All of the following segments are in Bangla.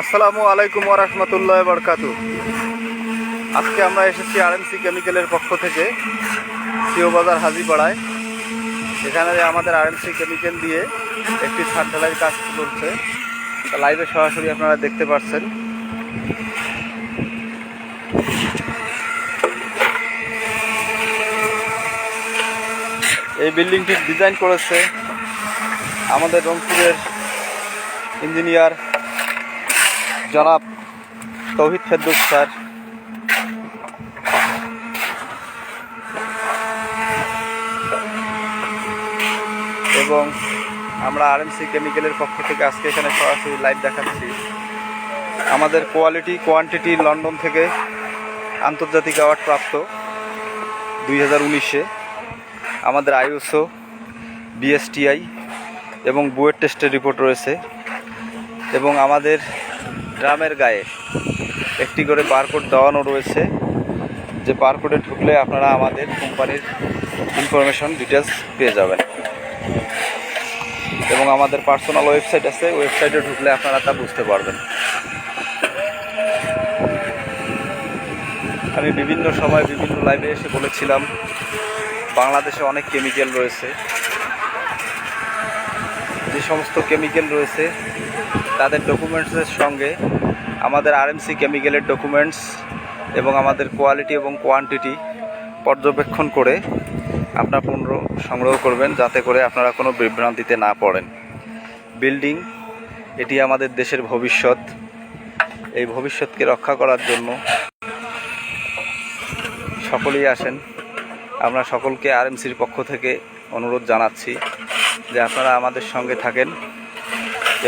আসসালামু আলাইকুম ওরহমতুল্লাহ বরকাতু আজকে আমরা এসেছি আরএমসি কেমিক্যালের পক্ষ থেকে সিও বাজার হাজিপাড়ায়। এখানে আমাদের আরএমসি কেমিক্যাল দিয়ে একটি ছাদ কাজ চলছে। লাইভে সরাসরি আপনারা দেখতে পাচ্ছেন। এই বিল্ডিংটি ডিজাইন করেছে আমাদের রংপুরের ইঞ্জিনিয়ার জনাব তৌহিদ ফেরদৌস স্যার। এবং আমরা আরএমসি কেমিক্যালের পক্ষ থেকে আজকে এখানে সরাসরি লাইভ দেখাচ্ছি। আমাদের কোয়ালিটি কোয়ান্টিটি লন্ডন থেকে আন্তর্জাতিক অ্যাওয়ার্ড প্রাপ্ত দুই হাজার উনিশে। আমাদের আইএসও বিএসটিআই এবং বুয়েট টেস্টের রিপোর্ট রয়েছে। এবং আমাদের ড্রামের গায়ে একটি করে বারকোড দেওয়ানো রয়েছে। যে বারকোডে ঢুকলে আপনারা আমাদের কোম্পানির ইনফরমেশন ডিটেলস পেয়ে যাবেন। এবং আমাদের পার্সোনাল ওয়েবসাইট আছে ওয়েবসাইটে ঢুকলে আপনারা তা বুঝতে পারবেন। আমি বিভিন্ন সময় বিভিন্ন লাইভে এসে বলেছিলাম, বাংলাদেশে অনেক কেমিক্যাল রয়েছে। যে সমস্ত কেমিক্যাল রয়েছে তাদের ডকুমেন্টসের সঙ্গে আমাদের আরএমসি কেমিক্যালের ডকুমেন্টস এবং আমাদের কোয়ালিটি এবং কোয়ান্টিটি পর্যবেক্ষণ করে আপনার পণ্য সংগ্রহ করবেন, যাতে করে আপনারা কোনো বিভ্রান্তিতে না পড়েন। বিল্ডিং এটি আমাদের দেশের ভবিষ্যৎ। এই ভবিষ্যৎকে রক্ষা করার জন্য সকলেই আসেন। আমরা সকলকে আরএমসির পক্ষ থেকে অনুরোধ জানাচ্ছি যে আপনারা আমাদের সঙ্গে থাকেন।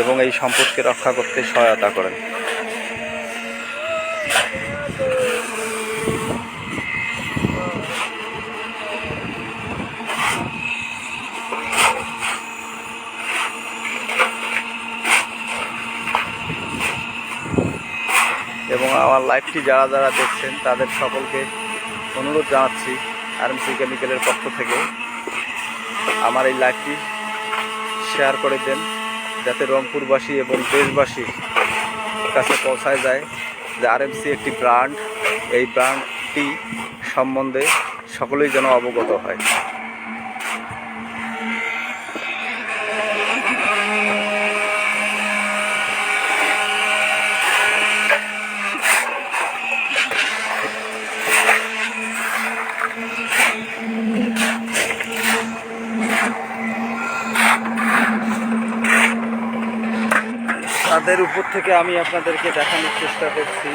এবং এই সম্পদকে রক্ষা করতে সহায়তা করেন। এবং আমার লাইভটি যারা যারা দেখছেন, তাদের সকলকে অনুরোধ জানাচ্ছি আরএমসি কেমিক্যালের পক্ষ থেকে আমার এই লাইভটি শেয়ার করে দেন। যাতে রংপুরবাসী এবং দেশবাসীর কাছে পৌঁছায় যায় যে আরএমসি একটি ব্র্যান্ড, এই ব্র্যান্ডটি সম্বন্ধে সকলেই যেন অবগত হয়। তাদের উপর থেকে আমি আপনাদেরকে দেখানোর চেষ্টা করছি।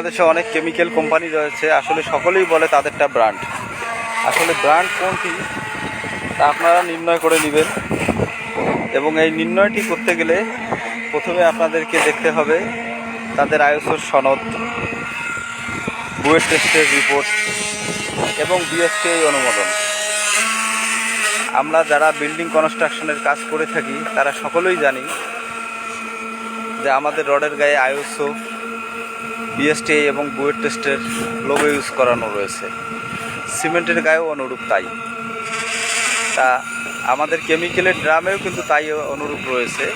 বাংলাদেশে অনেক কেমিক্যাল কোম্পানি রয়েছে। আসলে সকলেই বলে তাদেরটা ব্র্যান্ড আসলে ব্র্যান্ড কোনটি, তা আপনারা নির্ণয় করে নেবেন। এবং এই নির্ণয়টি করতে গেলে প্রথমে আপনাদেরকে দেখতে হবে তাদের আইএসওর সনদ বুয়েট টেস্টের রিপোর্ট এবং বিএসটিআই অনুমোদন। আমরা যারা বিল্ডিং কনস্ট্রাকশনের কাজ করে থাকি, তারা সকলেই জানি যে আমাদের রডের গায়ে আইএসও বিএসটিআই এবং বুয়েট টেস্টের লোগো ইউজ করানো রয়েছে। সিমেন্টের গায়েও অনুরূপ তাই। তা আমাদের কেমিক্যালের ড্রামেও কিন্তু তাই অনুরূপ রয়েছে।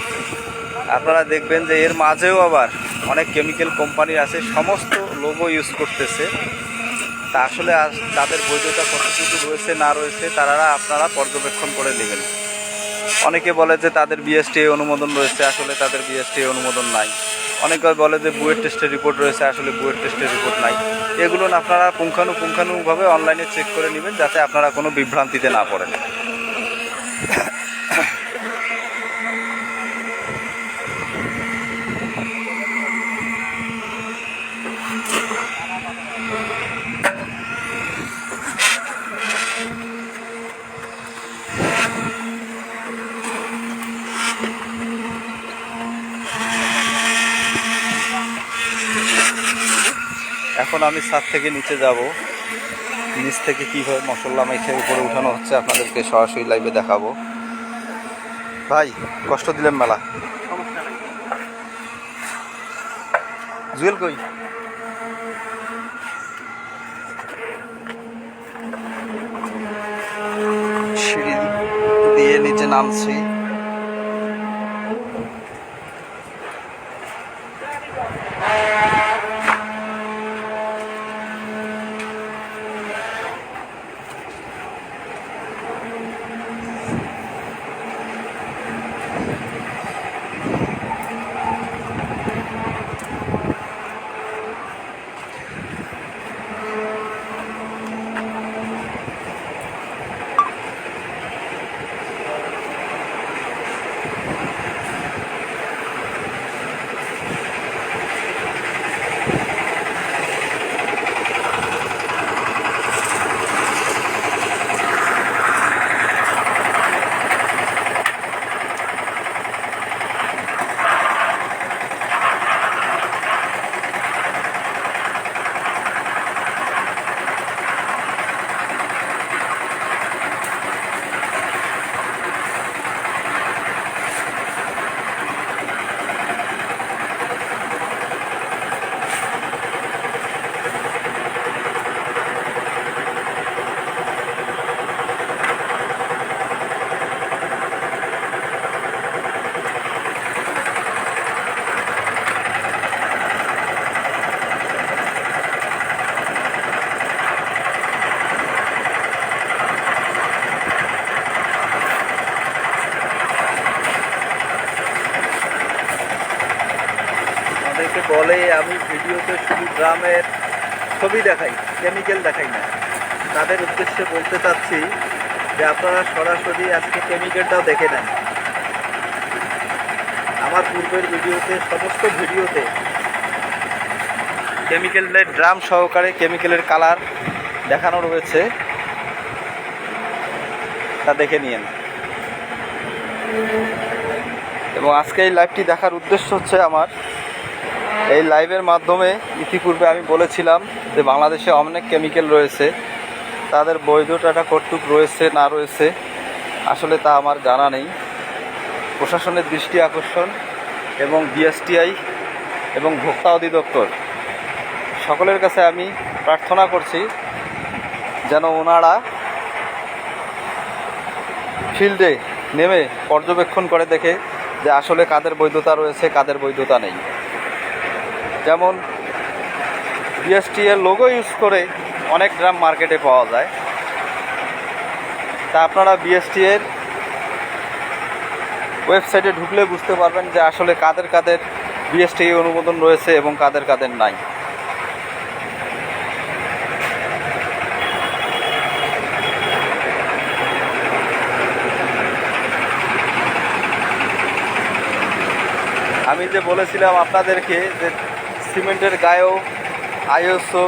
আপনারা দেখবেন যে এর মাঝেও আবার অনেক কেমিক্যাল কোম্পানি আছে, সমস্ত লোগো ইউজ করতেছে। তা আসলে তাদের বৈধতা কতটুকু রয়েছে, না রয়েছে, তারা আপনারা পর্যবেক্ষণ করে নেবেন। অনেকে বলে যে তাদের বিএসটি অনুমোদন রয়েছে, আসলে তাদের বিএসটি অনুমোদন নাই। অনেকে বলে যে বুয়ের টেস্টের রিপোর্ট রয়েছে, আসলে বুয়েট টেস্টের রিপোর্ট নাই। এগুলো আপনারা পুঙ্খানুপুঙ্খানুভাবে অনলাইনে চেক করে নেবেন, যাতে আপনারা কোনো বিভ্রান্তিতে না পড়েন। আমি ছাদ থেকে নিচে যাব। নিচ থেকে কীভাবে মশলা মেখে উপরে উঠানো হচ্ছে আপনাদেরকে সরাসরি লাইভে দেখাবো। ভাই, কষ্ট দিলেন মেলা। জুয়েল কই? সিঁড়ি দিয়ে নিচে নামছি অনেকে বলে আমি ভিডিওতে গ্রামের ছবি দেখাই কেমিক্যাল দেখাই না। তাদের উদ্দেশ্যে বলতে চাচ্ছি যে আপনারা সরাসরি আজকে কেমিক্যালটাও দেখে নেন। আমার পূর্বের ভিডিওতে, সমস্ত ভিডিওতে কেমিক্যালের ড্রাম সহকারে কেমিক্যালের কালার দেখানো রয়েছে। তা দেখে নিন এবং আজকে এই লাইভটি দেখার উদ্দেশ্য হচ্ছে আমার এই লাইভের মাধ্যমে ইতিপূর্বে আমি বলেছিলাম যে বাংলাদেশে অনেক কেমিক্যাল রয়েছে, তাদের বৈধতাটা কর্তৃক রয়েছে, না রয়েছে, আসলে তা আমার জানা নেই। প্রশাসনের দৃষ্টি আকর্ষণ এবং বিএসটিআই এবং ভোক্তা অধিদপ্তর, সকলের কাছে আমি প্রার্থনা করছি যেন ওনারা ফিল্ডে নেমে পর্যবেক্ষণ করে দেখে যে আসলে কাদের বৈধতা রয়েছে, কাদের বৈধতা নেই। যেমন বিএসটি এর লোগো ইউজ করে অনেক ড্রাম মার্কেটে পাওয়া যায়। তা আপনারা বিএসটি এর ওয়েবসাইটে ঢুকলে বুঝতে পারবেন যে আসলে কাদের কাদের বিএসটি অনুমোদন রয়েছে এবং কাদের কাদের নাই। আমি যে বলেছিলাম আপনাদেরকে যে সিমেন্টের গায়েও আইএসও,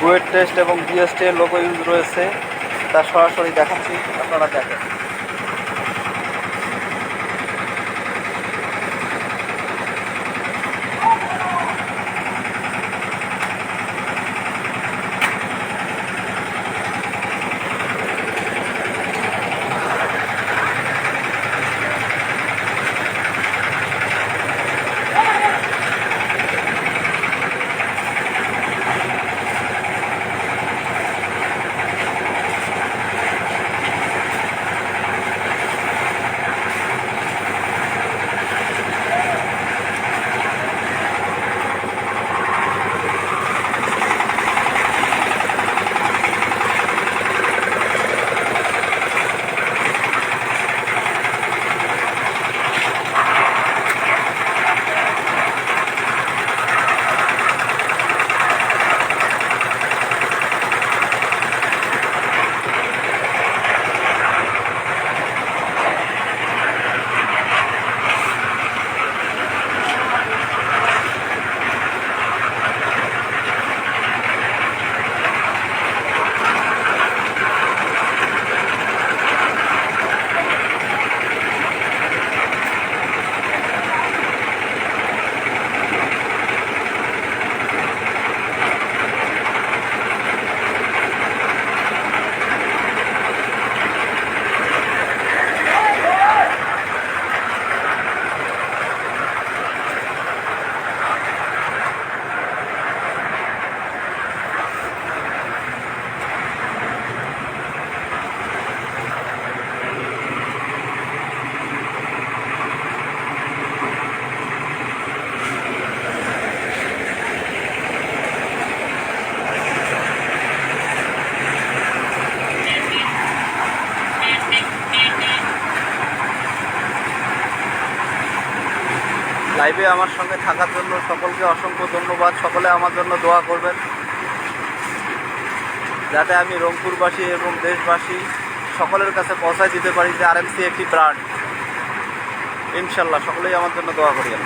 বুয়েট টেস্ট এবং জিএসটি এর লোগো ইউজ রয়েছে। তা সরাসরি দেখাচ্ছি, আপনারা দেখেন। লাইভে আমার সঙ্গে থাকার জন্য সকলকে অসংখ্য ধন্যবাদ। সকলে আমার জন্য দোয়া করবেন। যাতে আমি রংপুরবাসী এবং দেশবাসী সকলের কাছে পৌঁছায় দিতে পারি যে আরএমসি একটি ব্র্যান্ড ইনশাল্লাহ সকলেই আমার জন্য দোয়া করিয়েন।